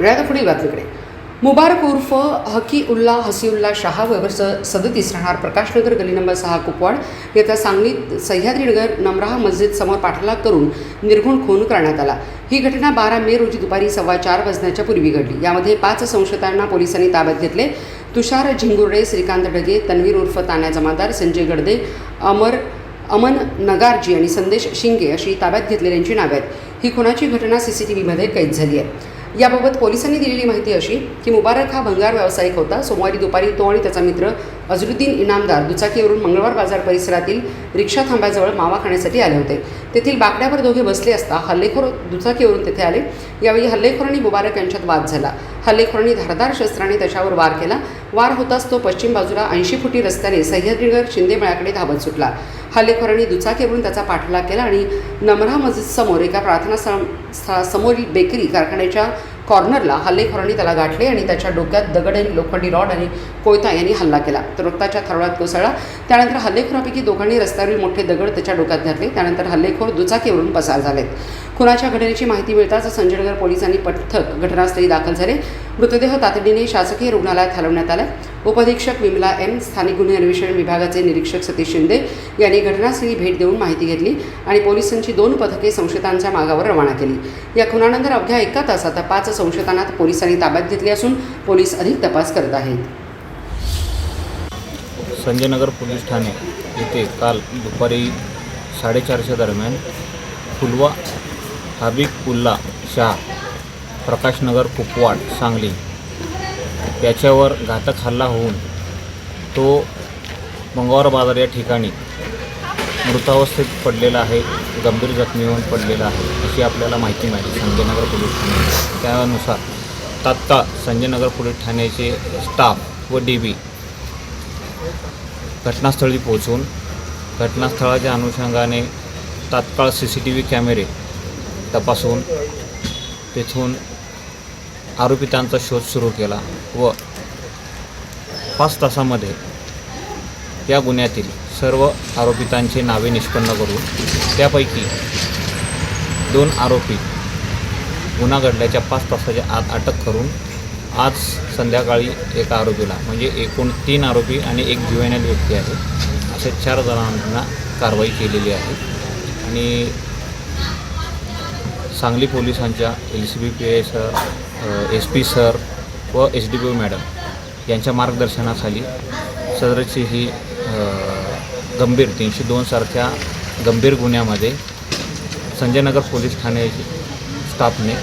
वेळात पुढील बातमीकडे मुबारक उर्फ हकी उल्ला हसीउल्ला शहा वर्ष सदतीस राहणार प्रकाशनगर गली नंबर सहा कुपवाड. येत्या सांगलीत सह्याद्रीनगर नमराह मस्जिद समोर पाठलाग करून निर्घुण खून करण्यात आला. ही घटना बारा मे रोजी दुपारी सव्वा चार वाजण्याच्या पूर्वी घडली. यामध्ये पाच संशयितांना पोलिसांनी ताब्यात घेतले. तुषार झिंगुर्डे श्रीकांत डगे तन्वीर उर्फ तान्या जमादार संजय गडदे अमर अमन नगारजी आणि संदेश शिंगे अशी ताब्यात घेतलेल्यांची नावे आहेत. ही खुनाची घटना सी सी टी व्हीमध्ये कैद झाली आहे. याबाबत पोलिसांनी दिलेली माहिती अशी की मुबारक हा भंगार व्यावसायिक होता. सोमवारी दुपारी तो आणि त्याचा मित्र अजरुद्दीन इनामदार दुचाकीवरून मंगळवार बाजार परिसरातील रिक्षा थांब्याजवळ मावा खाण्यासाठी आले होते. तेथील बाकड्यावर दोघे बसले असता हल्लेखोर दुचाकीवरून तेथे आले. यावेळी हल्लेखोरांनी मुबारक यांच्यात वाद झाला. हल्लेखोरांनी धारदार शस्त्राने त्याच्यावर वार केला. वार होताच तो पश्चिम बाजूला ऐंशी फुटी रस्त्याने सह्याद्रीगर शिंदेमळ्याकडे धावत सुटला. हल्लेखोरांनी दुचाकीवरून त्याचा पाठलाग केला आणि नमरा मस्जिदसमोर एका प्रार्थना स्थळासमोरील बेकरी कारखान्याच्या कॉर्नरला हल्लेखोरांनी त्याला गाठले आणि त्याच्या डोक्यात दगड आणि लोखंडी रॉड आणि कोयता यांनी हल्ला केला. तर रक्ताच्या थरळात कोसळला. त्यानंतर हल्लेखोरापैकी दोघांनी रस्त्यावरील मोठे दगड त्याच्या डोक्यात घातले. त्यानंतर हल्लेखोर दुचाकीवरून पसार झालेत. खुनाच्या घटनेची माहिती मिळताच संजयनगर पोलिसांनी पथक घटनास्थळी दाखल झाले. मृतदेह तातडीने शासकीय रुग्णालयात हलवण्यात आला. उपधीक्षक विमला एम स्थानिक गुन्हे अन्वेषण विभागाचे निरीक्षक सतीश शिंदे यांनी घटनास्थळी भेट देऊन माहिती घेतली आणि पोलिसांची दोन पथके संशयितांच्या मागावर रवाना केली. या खुनानंतर अवघ्या एका तासात पाच संशयितांना पोलिसांनी ताब्यात घेतली असून पोलीस अधिक तपास करत आहेत. संजयनगर पोलीस ठाणे येथे काल दुपारी साडेचारच्या दरम्यान फुलवा हबीब उल्ला शाह प्रकाशनगर कुपवाड सांगली त्याच्यावर घातक हल्ला होऊन तो मंगळवार बाजार या ठिकाणी मृतावस्थेत पडलेला आहे गंभीर जखमी होऊन पडलेला आहे अशी आपल्याला माहिती मिळाली संजयनगर पोलीस ठाणे त्यानुसार तात्काळ संजयनगर पोलीस ठाण्याचे स्टाफ व डी बी घटनास्थळी पोहोचून घटनास्थळाच्या अनुषंगाने तात्काळ सी सी टी व्ही कॅमेरे तपासून तेथून आरोपितांचा शोध सुरू केला व पाच तासामध्ये या गुन्ह्यातील सर्व आरोपितांची नावे निष्पन्न करून त्यापैकी दोन आरोपी गुन्हा घडल्याच्या पाच तासाच्या आत अटक करून आज संध्याकाळी एका आरोपीला म्हणजे एकूण तीन आरोपी आणि एक जुवेनल व्यक्ती आहे असे चार जणांना कारवाई केलेली आहे. आणि सांगली पोलिसांच्या L C B P S S P sir व S D P O madam यांच्या मार्गदर्शनाखाली सदरची ही गंभीर तीनशे दोनसारख्या गंभीर गुन्ह्यामध्ये संजयनगर पोलीस ठाणे स्टाफने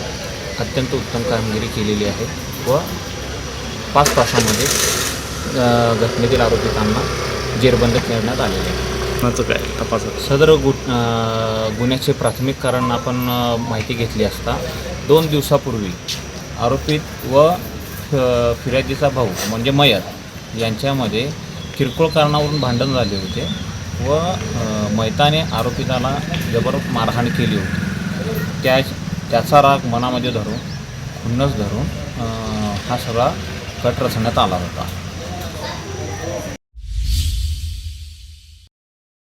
अत्यंत उत्तम कामगिरी केलेली आहे व पाच तासामध्ये घटनेतील आरोपितांना जेरबंद करण्यात आलेले आहे. काय तपासात सदर गु गुन्ह्याचे प्राथमिक कारण आपण माहिती घेतली असता दोन दिवसापूर्वी आरोपित व फिर्यादीचा भाऊ म्हणजे मयत यांच्यामध्ये किरकोळ कारणावरून भांडण झाले होते व मैताने मयताने आरोपिताला जबर मारहाण केली होती. त्या त्याचा राग मनामध्ये धरून खुन्नस धरून हा सगळा कट रचण्यात आला होता.